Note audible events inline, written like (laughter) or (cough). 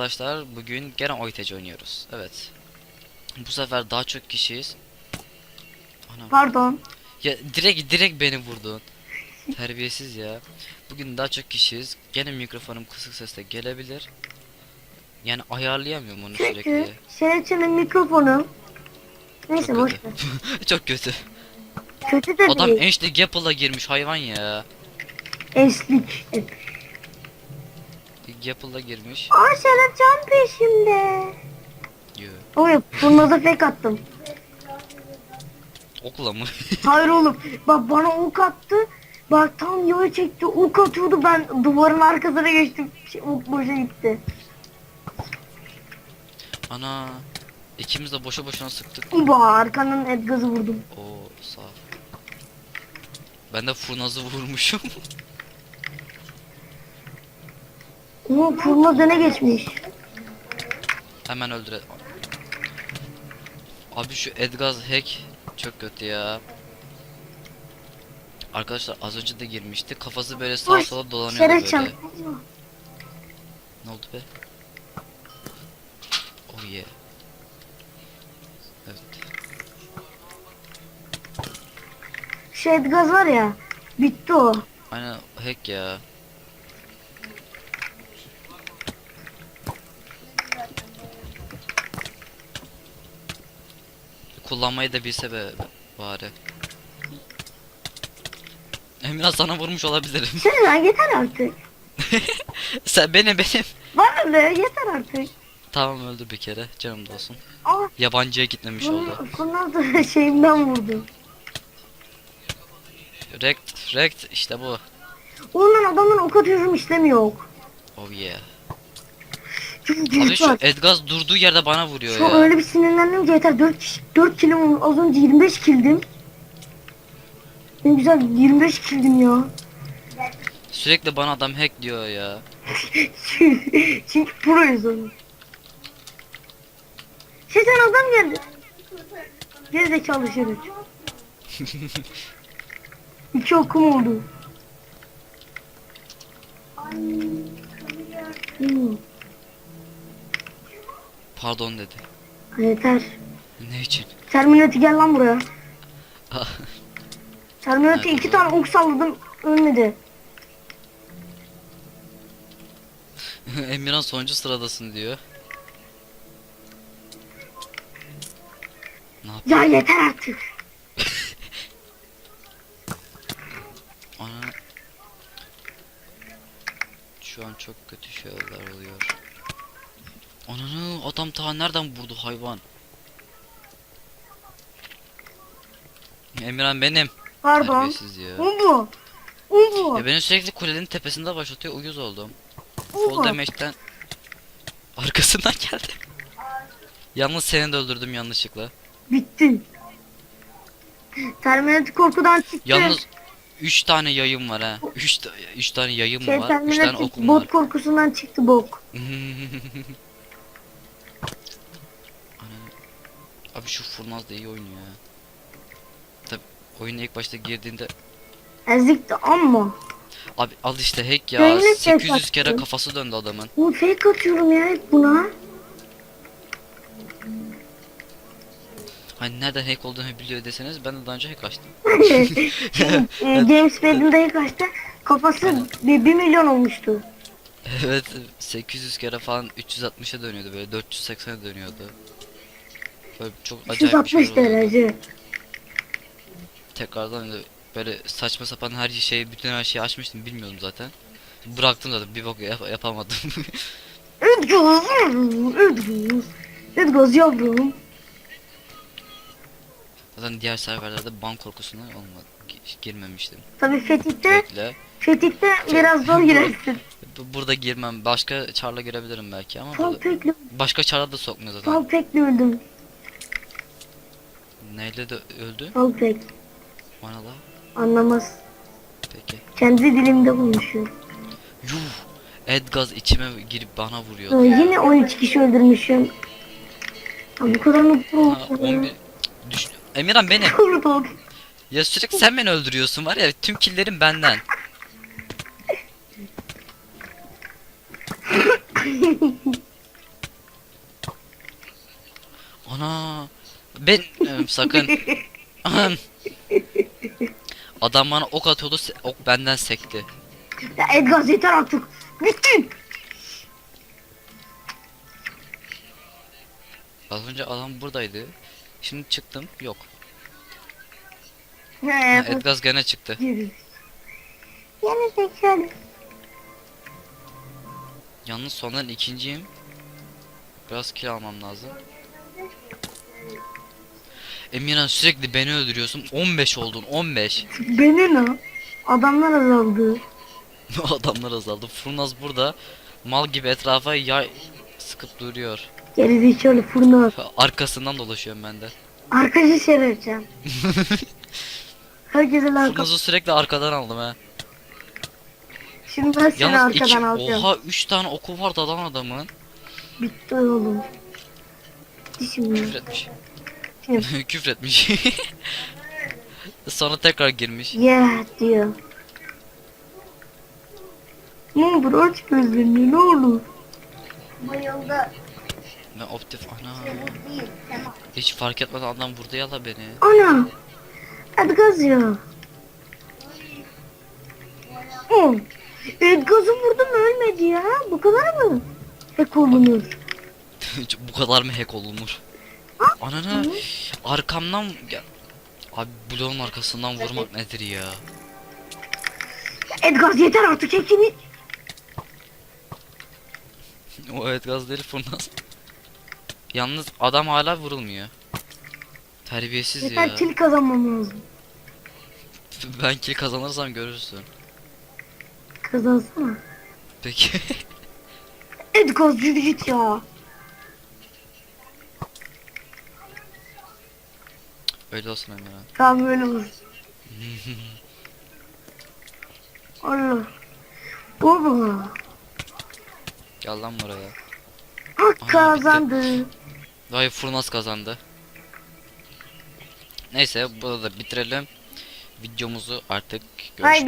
arkadaşlar bugün gene OYTC oynuyoruz. Evet. Bu sefer daha çok kişiyiz. Anam. Pardon. Ya direkt direkt beni vurdun. Terbiyesiz ya. Bugün daha çok kişiyiz. Gene mikrofonum kısık sesle gelebilir. Yani ayarlayamıyorum onu Çünkü sürekli. Serhat'ın mikrofonu. Neyse Çok boş kötü. ver. (laughs) çok kötü. Kötü de Adam değil. enişte Gapple'a girmiş hayvan ya. Eslik. hep. Gapple'a girmiş. Aa can peşimde. Yo. Oy fırladı fake attım. Okula mı? (laughs) Hayır oğlum. Bak bana ok attı. Bak tam yola çekti. Ok atıyordu ben duvarın arkasına geçtim. Şey, Ok boşa gitti. Ana. İkimiz de boşa boşuna sıktık. Uba arkanın et gazı vurdum. Oo sağ ol. Ben de furnazı vurmuşum. (laughs) Oo fırla döne geçmiş. Hemen öldüre. Abi şu Edgaz hack çok kötü ya. Arkadaşlar az önce de girmişti. Kafası böyle sağa sola Serhatcan. böyle. Ne oldu be? Oh yeah. Evet. Şey et gaz var ya. Bitti o. Aynen hack ya. Kullanmayı da bilse be bari. Emrah sana vurmuş olabilirim. Serhat yeter artık. (laughs) Sen benim benim. Bana ne yeter artık. Tamam öldür bir kere canım da olsun. Aa Yabancıya gitmemiş oldu. kurnaz da (laughs) şeyimden vurdu. Rekt, rekt işte bu. Ondan adamın ok atıyorum işlemiyor ok. Oh yeah. Çünkü Abi şu var. Edgaz durduğu yerde bana vuruyor Şu ya. öyle bir sinirlendim ki yeter 4 kişi 4 kilim az önce 25 kildim. Ne güzel 25 kildim ya. Sürekli bana adam hack diyor ya. (laughs) Çünkü proyuz oğlum. Şeytan adam geldi. Gerizekalı şerif. (laughs) İki okum oldu. Hmm, Pardon dedi. yeter. Ne için? Terminatı gel lan buraya. Terminatı iki tane ok salladım ölmedi. (laughs) Emirhan sonuncu sıradasın diyor. Ne? Ya yeter artık. (laughs) Ana. Şu an çok kötü şeyler oluyor. Ananı adam ta nereden vurdu hayvan? Emirhan benim. Pardon. Terbiyesiz ya. Umbu. Umbu. Ya beni sürekli kulenin tepesinde başlatıyor uyuz oldum. Umbu. damage'den arkasından (laughs) geldi. Yalnız seni de öldürdüm yanlışlıkla. Bittin. Terminator korkudan çıktı. Yalnız 3 tane yayım var ha. 3 3 tane yayım şey, var. 3 tane Terminator okum bot var. korkusundan çıktı bok. (laughs) Abi şu Furnaz da iyi oynuyor ya. Tabi oyuna ilk başta girdiğinde Ezikti ama. abi al işte hack ya Beynine 800 kere kafası döndü adamın. Bu fake atıyorum ya hep buna. Hani nereden hack olduğunu biliyor deseniz ben de daha önce hack açtım. Şey, (laughs) e, (laughs) James Madden dayı kaçtı. Kafası bir, bir milyon olmuştu. evet 800 kere falan 360'a dönüyordu böyle 480'e dönüyordu. Böyle çok acayip bir şey 360 derece. Tekrardan öyle böyle saçma sapan her şeyi bütün her şeyi açmıştım bilmiyordum zaten. Bıraktım zaten bir bok yap- yapamadım. Edgaz. Edgaz. Edgaz yavrum. zaten diğer serverlerde ban korkusundan olmadı. gi- girmemiştim. Tabi Fetih'te, Bekle. Fetih'te biraz zor (laughs) girersin. Bu- Burada girmem. Başka çarla girebilirim belki ama burada... pekli, başka çarla da sokmuyor zaten. fal pekli öldüm. Neyle de öldü? Alpek. Bana la. Anlamaz. Peki. Kendi dilimde konuşuyor. Yuh. Edgaz içime girip bana vuruyor. Ee, yine 13 kişi öldürmüşüm. Ya bu kadar mutlu Ha, 11... Emirhan beni. (laughs) Kıvrıt. Ya sürekli sen beni öldürüyorsun var ya tüm killerim benden. (laughs) Ana ben Ee, sakın. Adam bana ok atıyordu. Ok benden sekti. Ya Edgar yeter artık. Bittin. Az önce adam buradaydı. Şimdi çıktım. Yok. He, Ha, bu Edgaz gene çıktı. Yani zekalı. Yalnız sondan ikinciyim. Biraz kill almam lazım. Emirhan sürekli beni öldürüyorsun. 15 oldun 15. Beni ne? Adamlar azaldı. (laughs) Adamlar azaldı. Furnaz burada mal gibi etrafa yay sıkıp duruyor. Geri zekalı fırına. Arkasından dolaşıyorum ben de. Arkadaşı şerefeceğim. (laughs) Herkese lan Furnaz'ı sürekli arkadan aldım ha. Şimdi ben seni Yalnız iki, arkadan alacağım. oha 3 tane oku vardı lan adamın. Bitti oğlum. Bitti şimdi. (laughs) Küfretmiş. Kim? (laughs) Küfretmiş. Sonra tekrar girmiş. Yeah diyor. Ne olur aç gözlerini ne olur. Bayıldı. Ne optif ana. Hiç fark etmeden adam vurdu ya la beni. Ana. Edgaz ya. Hı. Edgaz'ı vurdum ölmedi ya. Bu kadar mı? Hack olunur. (laughs) Bu kadar mı hack olunur? Anana arkamdan gel. Abi bloğun arkasından vurmak nedir ya? Edgaz yeter artık hekimi. (laughs) O evet gaz değil fırnaz. Yalnız adam hala vurulmuyor. Terbiyesiz Yeter ya. kill kazanmam lazım. (laughs) Ben kill kazanırsam görürsün. Kazansana. Peki. Edgaz yürü git ya. Öyle olsun Emirhan. Tamam böyle olur. (laughs) Allah. Baba. Gel lan buraya. Hak bitti. kazandı. Vay Furnaz kazandı. Neyse burada da bitirelim. Videomuzu artık görüşmek Haydi.